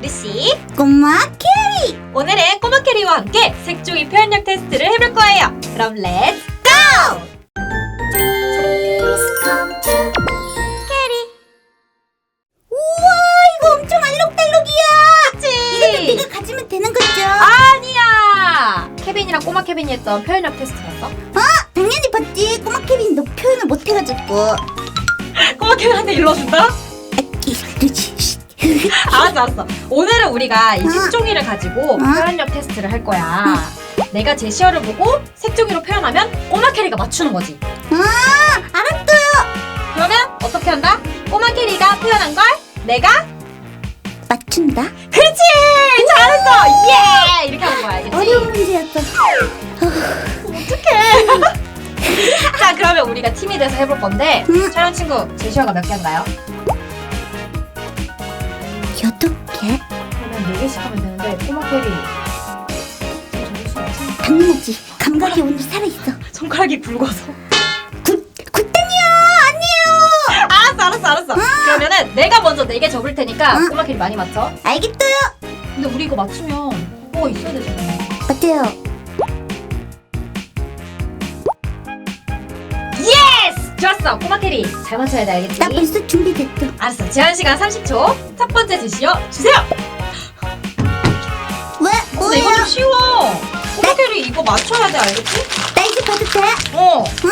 루시 꼬마 캐리 오늘은 꼬마 캐리와 함께 색종이 표현력 테스트를 해볼 거예요 그럼 렛츠 고! 캐리 우와 이거 엄청 알록달록이야 이것도 그치? 내가 가지면 되는 거죠? 아니야 케빈이랑 꼬마 케빈이 했던 표현력 테스트 봤어? 당연히 봤지 꼬마 캐리는 너 표현을 못해가지고 꼬마 케빈한테 일러준다? 이, 그렇지 알았어 알았어 오늘은 우리가 이 어. 색종이를 가지고 어. 표현력 테스트를 할 거야 내가 제시어를 보고 색종이로 표현하면 꼬마 캐리가 맞추는 거지 아 알았어요 그러면 어떻게 한다? 꼬마 캐리가 표현한 걸 내가 맞춘다 그렇지 잘했어 예 이렇게 하는 거야 알겠지? 어려운 문제였어 어떡해 자 그러면 우리가 팀이 돼서 해볼 건데 음. 촬영 친구 제시어가 몇 개인가요? 개 그러면 4개씩 하면 되는데 꼬마 캐리. 적을 수 없지? 당연하지 감각이 오늘 살아있어. 손가락이 굵어서. 굿 굿땡이요 아니에요! 알았어 알았어 알았어. 그러면은 내가 먼저 4개 접을 테니까 응. 꼬마 캐리 많이 맞춰. 알겠어요! 근데 우리 이거 맞추면 뭐가 있어야 되잖아. 맞아요 좋았어 꼬마 캐리. 잘 맞춰야 돼 알겠지? 나 벌써 준비됐어. 알았어 제한 시간 30초. 첫 번째 제시어 주세요. 왜 근데 이거 뭐예요? 좀 쉬워. 꼬마 캐리 이거 맞춰야 돼 알겠지? 나 이제 봐도 돼 어. 응.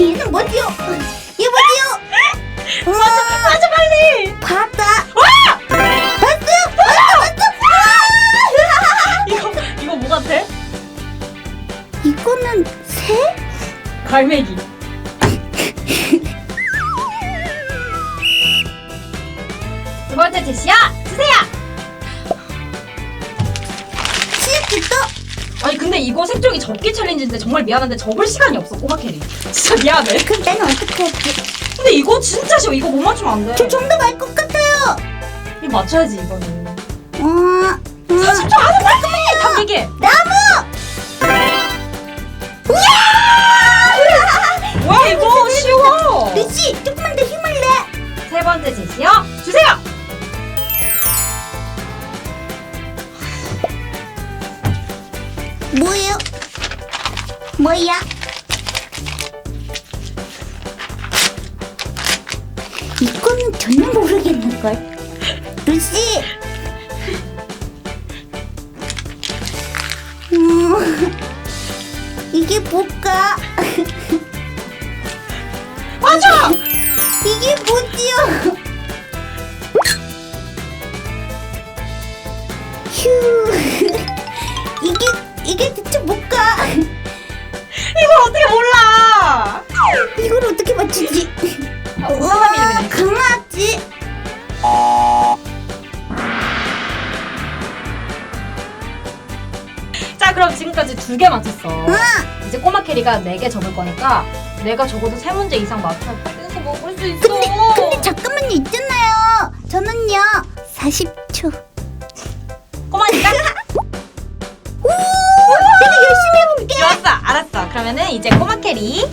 얘는 뭐지요? 얘 뭐지요? 맞아, 맞아 빨리 봤다. 봤어요, 봤어, 봤어. 아! 이거 이거 뭐 같아? 이거는 새? 갈매기 두 번째 제시어 아니 근데 이거 색종이 접기 챌린지인데 정말 미안한데 접을 시간이 없어 꼬마 캐리 진짜 미안해 그럼 나는 어떻게? 근데 이거 진짜 쉬워 이거 못 맞추면 안돼 저 정답 알 것 같아요. 이거 맞춰야지 이거는 어, 어. 30초 안에 빨리 답 얘기해 나무! 뭐야? 이거는 전혀 모르겠는걸. 루시! 음, 이게 뭘까? 맞아 이게 뭐지요? 휴, 이게 자 그럼 지금까지 두 개 맞췄어. 응. 이제 꼬마 캐리가 네개 접을 거니까 내가 적어도 세 문제 이상 맞춰야 뺏어 먹을 수 있어. 근데 근데 잠깐만요. 있잖아요. 저는요 40초. 꼬마니까 오, 내가 열심히 해볼게. 좋았어. 알았어. 그러면은 이제 꼬마 캐리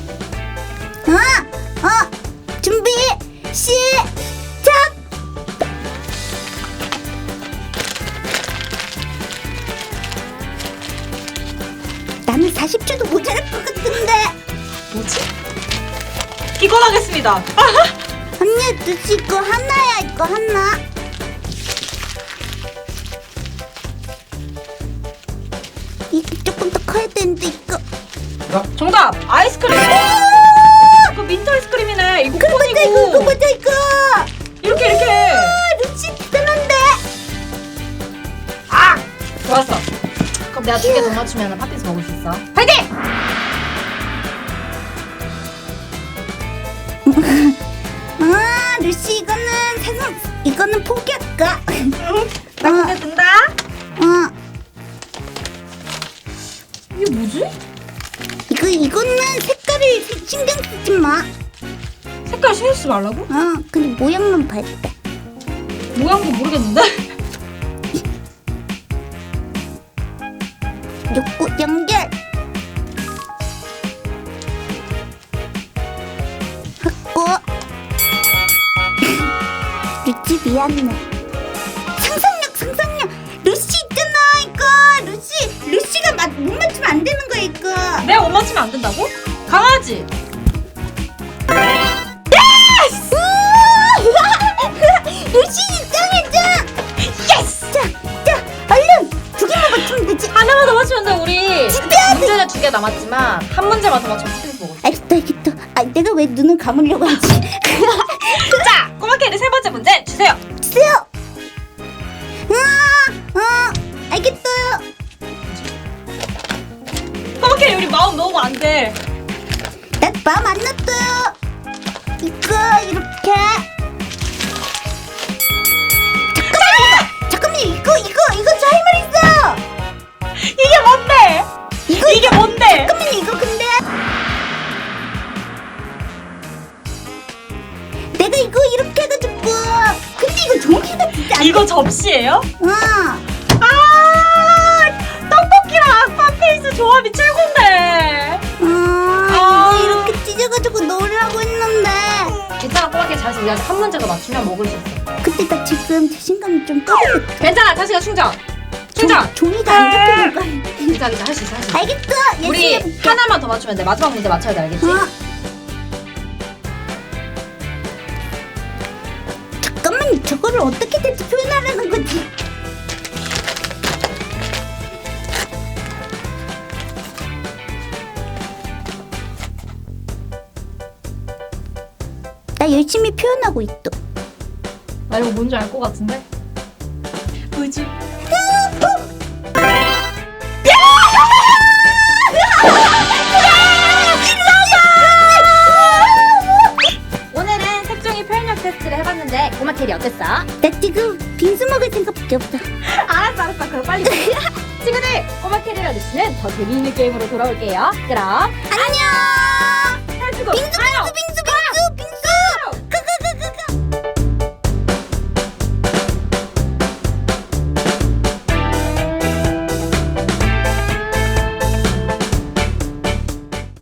나는 40초도 모자랄 것 같은데. 뭐지? 기권하겠습니다 언니, 루시 이거 하나야, 이거 하나. 이게 조금 더 커야 되는데 이거. 정답 아이스크림 이거 민트 아이스크림이네 이거 그거 맞아, 이거, 이거 콘이고 맞아, 이거. 내가 두 개 더 맞추면 팥빙수 먹을 수 있어 파이팅! 아, 루시 이거는 세상, 이거는 포기할까? 나 고개 든다 어, 이게 뭐지? 이거 이거는 색깔을 신경 쓰지 마. 색깔 신경 쓰지 말라고? 어, 근데 모양만 봐. 모양도 모르겠는데? 연결 확보 루시 미안해. 상상력 상상력. 루시 있잖아 이거. 루시 루시가 맞, 못 맞추면 안 되는 거야 이거. 내가 못 맞추면 안 된다고? 강아지! 루시 개 남았지만 한 문제만 더 핫팩 먹을 수 알겠다 알겠다. 아 내가 왜 눈을 감으려고 하지 이거 이렇게 해가지고. 근데 이거 종이가 진짜 안 이거 접시예요? 어. 아 떡볶이랑 아쿠아페이스 조합이 최고인데. 아, 아. 이거 이렇게 찢어가지고 넣으려고 했는데. 괜찮아 캐리 잘했어. 우리 아직 한 문제 더 맞추면 먹을 수 있어. 근데 나 지금 자신감이 좀 떨어졌어 괜찮아 다시가 충전. 충전. 종이가 안 잡히는 거야 괜찮아 괜찮아 할 수 있어 할 수 있어. 알겠어. 우리 열심히 해볼게. 하나만 더 맞추면 돼. 마지막 문제 맞춰야 돼 알겠지? 어. 저거를 어떻게 대체 표현하라는 거지? 나 열심히 표현하고 있어. 나 이거 뭔지 알 것 같은데? 우주 어땠어? 나 지금 빙수 먹을 생각밖에 없어 알았어 알았어. 그럼 빨리 친구들 꼬마 캐리랑 루시는 더 재미있는 게임으로 돌아올게요. 그럼 안녕